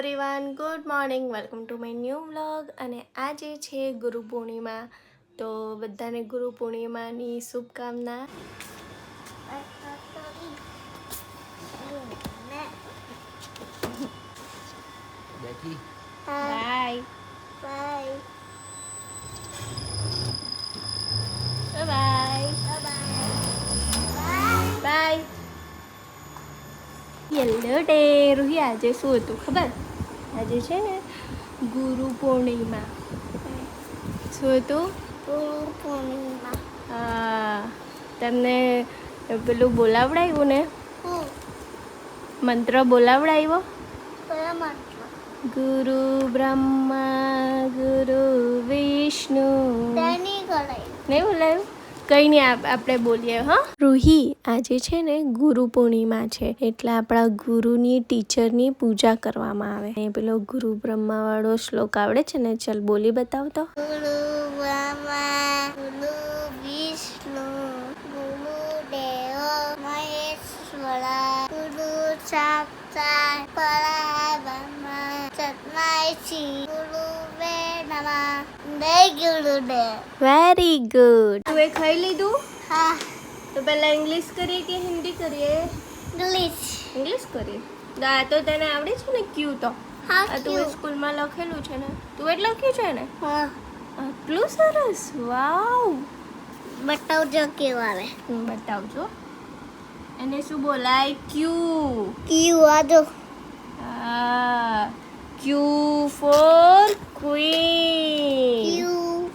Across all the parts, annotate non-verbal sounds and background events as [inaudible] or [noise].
Everyone good morning welcome to my new vlog અને આજે છે ગુરુ પૂર્ણિમા. તો બધાને ગુરુ પૂર્ણિમાની શુભકામના. બેઠી. Bye bye bye yellow day Roohi આજે શું હતું ખબર આજે છે ને ગુરુ પૂર્ણિમા. શું હતું? ગુરુ પૂર્ણિમા. હા તમને પેલું બોલાવડાવ્યું ને. મંત્ર બોલાવડાવ્યો ગુરુ બ્રહ્મા ગુરુ વિષ્ણુ. નહીં બોલાયું? કઈ નહીં આપ- આપણે બોલીએ હા રૂહી આજે છે ને ગુરુ પૂર્ણિમા છે એટલે આપણા ગુરુની ટીચરની પૂજા કરવામાં આવે એ પેલો ગુરુ બ્રહ્મા વાળો શ્લોક આવડે છે ને ચલ બોલી બતાવ તો Guru Brahma. Guru ગુરુ. Maheshwara. Guru Saksat. Parabrahma. Satmai very good તું એ ખાઈ લીધું? હા. તો પહેલા ઇંગ્લિશ કરીએ કે હિન્દી કરીએ? ઇંગ્લિશ ઇંગ્લિશ કરીએ. આ તો તને આવડે છે ને ક્યુ તો? હા તું. સ્કૂલમાં લખેલું છે ને? તું એટલે લખ્યું છે ને? હા. આટલું સરસ? વાવ. બતાવજો કેવું આવે. હું બતાવજો. એને શું બોલાય? ક્યુ. ક્યુ આજો હા. Q for queen. Q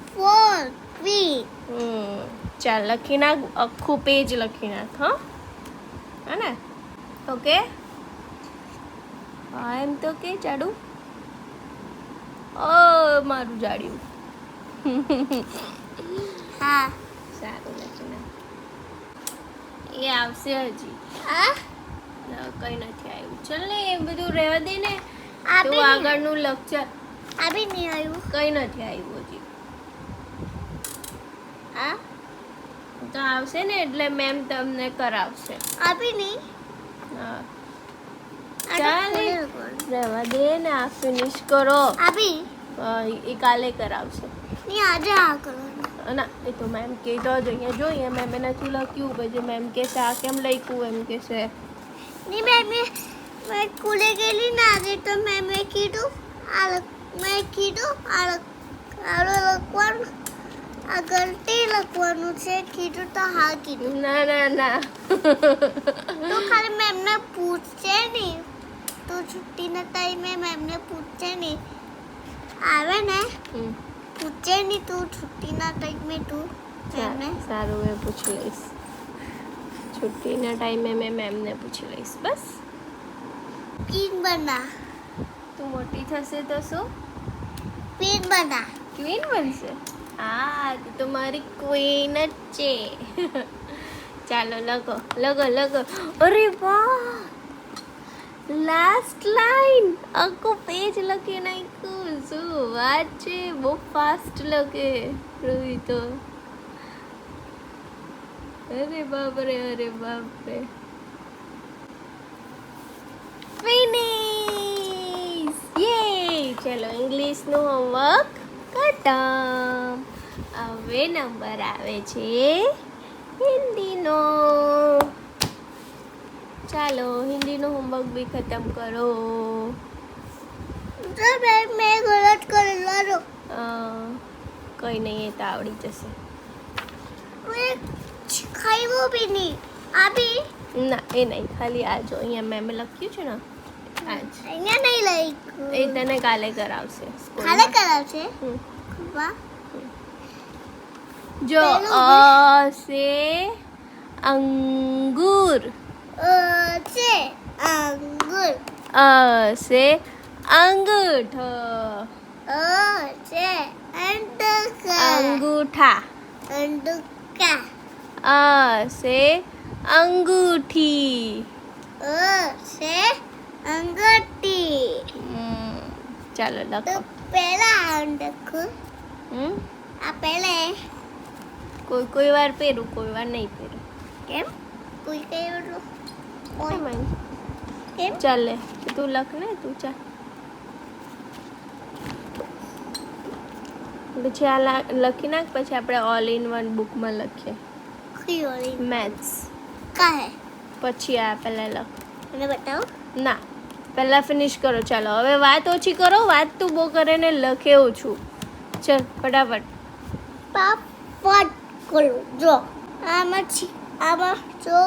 for queen. હમ. ચાલ લખી નાખ આખું પેજ લખી નાખ હા? હા ને ઓકે હા એમ તો કે જાડું ઓ મારું જાડ્યું. [laughs] હા. સારું લખી નાખ. એ આવશે હજી. હા? કંઈ નથી આવ્યું. ચાલ ને એ બધું રહેવા દે ને. તો આગળનું લેક્ચર આવી નહીં આવ્યું. કઈ નથી આવ્યું હજી. આ તો આવશે ને એટલે મેમ તમને કરાવશે. આ નહીં? હા. ચાલે. રહેવા દે ને આ ફિનિશ કરો. એ કાલે કરાવશે. નહીં આજે આ કરવાનું. ના એ તો મેમ કે તો જ અહીંયા જોઈએ એને શું લખ્યું પછી મેમ કે આ કેમ લખ્યું? એમ કે છે નહીં મેં મેં સ્કૂલે ગયેલી ને આજે તો મેં મેં કીધું આ મેં કીધું આ આડો લખવાનું આ ગલતી લખવાનું છે કીધું તો હા કીધું ના ના ના તો ખાલી મેમને પૂછશે નહીં તો છુટ્ટીના ટાઈમે મેમને પૂછશે નહીં આવે ને. પૂછે નહીં તું છુટ્ટીના ટાઈમે તું સારું મેં પૂછી લઈશ છુટ્ટીના ટાઈમે મેં મેમને પૂછી લઈશ બસ પીન બના. તું મોટી થશે તો શું? પીન બના. ક્વીન બનશે? હા તું તો મારી ક્વીન જ છે. [laughs] ચાલો લગો લગો લગો અરે વાહ! લાસ્ટ લાઈન આખું પેજ લખી નાખ્યું. શું વાત છે? બહુ ફાસ્ટ લખે રોહિત તો. અરે બાપ રે અરે બાપ રે ફિનિશ યે ચલો ઇંગ્લિશનું હોમવર્ક ખતમ. હવે નંબર આવે છે હિન્દીનો. ચાલો હિન્દીનું હોમવર્ક બી ખતમ કરો. કઈ મેં મેં નહીં એ તો આવડી જશે. ખાઈ બી નહીં. આ બી? ના એ નહીં ખાલી આ જો અહીંયા મેમે લખ્યું છે ને અહીંયા નહીં એ તને કાલે કરાવશે કાલે કરાવશે? વાહ. જો અ સે અંગૂર. અ છે અંગુર. અ સે અંગૂઠો. અ છે અંડકા. અંગૂઠા. અંડુકા. અ સે અંગૂઠી. અ છે અંગૂઠી ચાલો લખો પહેલા લખું હમ આ પહેલે કોઈ કોઈ વાર પહેરું કોઈ વાર નહીં પહેરું કેમ કોઈ કઈ વાર કેમ ચાલે તું લખ ને તું ચાલ પછી આ લખી નાખ પછી આપણે ઓલ ઇન વન બુકમાં લખીએ મેથ્સ કા હે પછી આ પહેલાં લખ મને બતાવો ના પહેલાં ફિનિશ કરો. ચાલો હવે વાત ઓછી કરો વાત તું બહુ કરે ને લખે ઓછું ચલ ફટાફટ. પાપડ કરું. જો આમાં છે આમાં જો.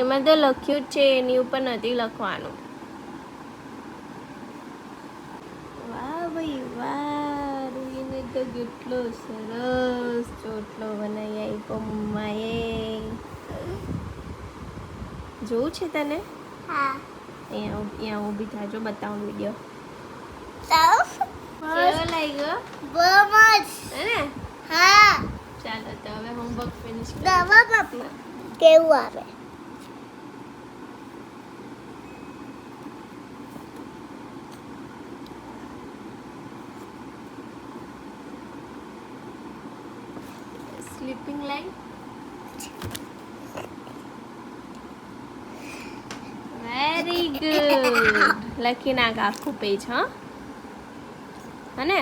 એમાં તો લખ્યું જ છે એની ઉપર નથી લખવાનું. વાહ ભાઈ વાહ રૂહીને તો કેટલો સરસ ચોટલો બનાવી આપ્યો મમ્માએ જોવું છે તને? હા. અહીંયા અહીંયા ઊભી થાજો બતાવું વીડિયો સાફ કેવો લાગ્યો? બહુ મસ્ત. હે ને? હા. ચાલો તો હવે હોમવર્ક ફિનિશ દવા બાપમાં કેવું આવે? સ્લીપિંગ લાઈન વેરી ગુડ લખી નાખ આખું પેજ હા? અને?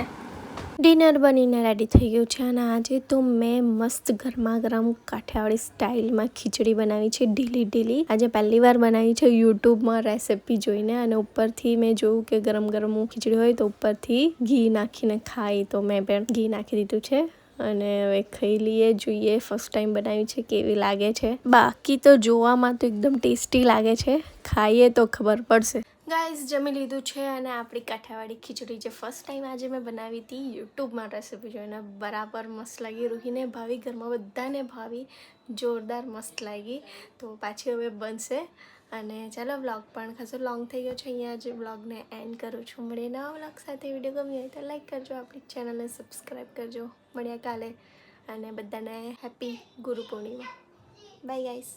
ડિનર બનીને રેડી થઈ ગયું છે અને આજે તો મેં મસ્ત ગરમા ગરમ કાઠિયાવાડી સ્ટાઇલમાં ખીચડી બનાવી છે ઢીલી ઢીલી આજે પહેલી વાર બનાવી છે યુટ્યુબમાં રેસિપી જોઈને અને ઉપરથી મેં જોયું કે ગરમ ગરમ ખીચડી હોય તો ઉપરથી ઘી નાખીને ખાઈ તો મેં પણ ઘી નાખી દીધું છે. અને હવે ખાઈ લઈએ, જોઈએ ફર્સ્ટ ટાઈમ બનાવી છે, કેવી લાગે છે. બાકી તો જોવામાં તો એકદમ ટેસ્ટી લાગે છે. ખાઈએ તો ખબર પડશે. ગાઈઝ જમી લીધું છે અને આપણી કાઠિયાવાડી ખીચડી જે ફર્સ્ટ ટાઈમ આજે મેં બનાવી હતી, યુટ્યુબમાં રેસીપી જોઈને બરાબર મસ્ત લાગી, રૂહીને ભાવી, ઘરમાં બધાને ભાવી, જોરદાર મસ્ત લાગી. તો પાછી હવે બનશે. અને ચાલો વ્લોગ પણ, ખાસો લોંગ થઈ ગયો છે, અહીંયા જ વ્લોગને એન્ડ કરું છું. મળીએ નવા વ્લોગ સાથે વીડિયો ગમ્યો હોય તો લાઈક કરજો, આપણી ચેનલને સબસ્ક્રાઈબ કરજો. મળ્યા કાલે, અને બધાને happy Guru Purnima. Bye guys